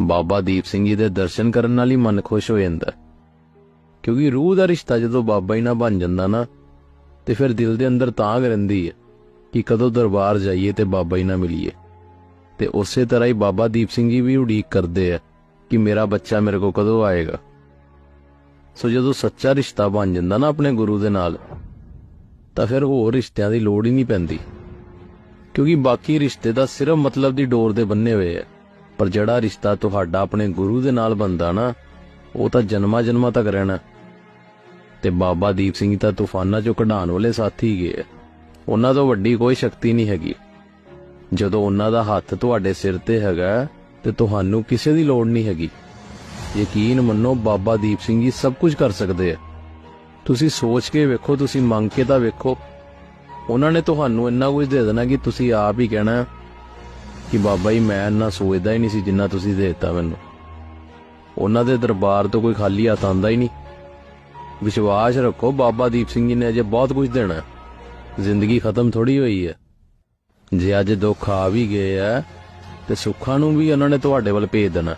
ਬਾਬਾ ਦੀਪ ਸਿੰਘ ਜੀ ਦੇ ਦਰਸ਼ਨ ਕਰਨ ਨਾਲ ਹੀ ਮਨ ਖੁਸ਼ ਹੋ ਜਾਂਦਾ। ਕਿਉਂਕਿ ਰੂਹ ਦਾ ਰਿਸ਼ਤਾ ਜਦੋਂ ਬਾਬਾ ਹੀ ਨਾਲ ਬਣ ਜਾਂਦਾ ਨਾ, ਤੇ ਫਿਰ ਦਿਲ ਦੇ ਅੰਦਰ ਤਾਂਗ ਰਹਿੰਦੀ ਹੈ ਕਿ ਕਦੋਂ ਦਰਬਾਰ ਜਾਈਏ ਤੇ ਬਾਬਾ ਹੀ ਨਾਲ ਮਿਲੀਏ। ਤੇ ਉਸੇ ਤਰ੍ਹਾਂ ਹੀ ਬਾਬਾ ਦੀਪ ਸਿੰਘ ਜੀ ਵੀ ਉਡੀਕ ਕਰਦੇ ਆ ਕਿ ਮੇਰਾ ਬੱਚਾ ਮੇਰੇ ਕੋਲ ਕਦੋਂ ਆਏਗਾ। ਸੋ ਜਦੋਂ ਸੱਚਾ ਰਿਸ਼ਤਾ ਬਣ ਜਾਂਦਾ ਨਾ ਆਪਣੇ ਗੁਰੂ ਦੇ ਨਾਲ, ਤਾਂ ਫਿਰ ਹੋਰ ਰਿਸ਼ਤਿਆਂ ਦੀ ਲੋੜ ਹੀ ਨਹੀਂ ਪੈਂਦੀ। ਕਿਉਂਕਿ ਬਾਕੀ ਰਿਸ਼ਤੇ ਦਾ ਸਿਰਫ ਮਤਲਬ ਦੀ ਡੋਰ ਦੇ ਬੰਨੇ ਹੋਏ ਆ। ਪਰ ਜਿਹੜਾ ਰਿਸ਼ਤਾ ਤੁਹਾਡਾ ਆਪਣੇ ਗੁਰੂ ਦੇ ਨਾਲ ਬੰਦਾ ਨਾ, ਉਹ ਤਾਂ ਜਨਮਾਂ ਜਨਮਾਂ ਤੱਕ ਰਹਿਣਾ। ਤੇ ਬਾਬਾ ਦੀਪ ਸਿੰਘ ਤਾਂ ਤੂਫਾਨਾਂ ਚੋਂ ਕਢਾਉਣ ਵਾਲੇ ਸਾਥੀ ਗਏ। ਆ ਉਹਨਾਂ ਤੋਂ ਵੱਡੀ ਕੋਈ ਸ਼ਕਤੀ ਨਹੀਂ ਹੈਗੀ। ਜਦੋਂ ਉਹਨਾਂ ਦਾ ਹੱਥ ਤੁਹਾਡੇ ਸਿਰ ਤੇ ਹੈਗਾ, ਤੇ ਤੁਹਾਨੂੰ ਕਿਸੇ ਦੀ ਲੋੜ ਨਹੀਂ ਹੈਗੀ। ਯਕੀਨ ਮੰਨੋ, ਬਾਬਾ ਦੀਪ ਸਿੰਘ ਜੀ ਸਭ ਕੁਝ ਕਰ ਸਕਦੇ ਆ। ਤੁਸੀਂ ਸੋਚ ਕੇ ਵੇਖੋ, ਤੁਸੀਂ ਮੰਗ ਕੇ ਤਾਂ ਵੇਖੋ। ਉਹਨਾਂ ਨੇ ਤੁਹਾਨੂੰ ਇੰਨਾ ਕੁਝ ਦੇ ਦੇਣਾ ਕਿ ਤੁਸੀਂ ਆਪ ਹੀ ਕਹਿਣਾ ਕਿ ਬਾਬਾ ਜੀ, ਮੈਂ ਇੰਨਾ ਸੋਚਦਾ ਹੀ ਨਹੀਂ ਸੀ ਜਿੰਨਾ ਤੁਸੀਂ ਦੇ ਦਿੱਤਾ ਮੈਨੂੰ। ਉਹਨਾਂ ਦੇ ਦਰਬਾਰ ਤੋਂ ਕੋਈ ਖਾਲੀ ਹੱਥ ਆਂਦਾ ਹੀ ਨਹੀਂ। ਵਿਸ਼ਵਾਸ ਰੱਖੋ, ਬਾਬਾ ਦੀਪ ਸਿੰਘ ਜੀ ਨੇ ਅਜੇ ਬਹੁਤ ਕੁਝ ਦੇਣਾ। ਜ਼ਿੰਦਗੀ ਖਤਮ ਥੋੜੀ ਹੋਈ ਹੈ। ਜੇ ਅੱਜ ਦੁੱਖ ਆ ਵੀ ਗਏ ਆ, ਤੇ ਸੁੱਖਾਂ ਨੂੰ ਵੀ ਉਹਨਾਂ ਨੇ ਤੁਹਾਡੇ ਵੱਲ ਭੇਜ ਦੇਣਾ।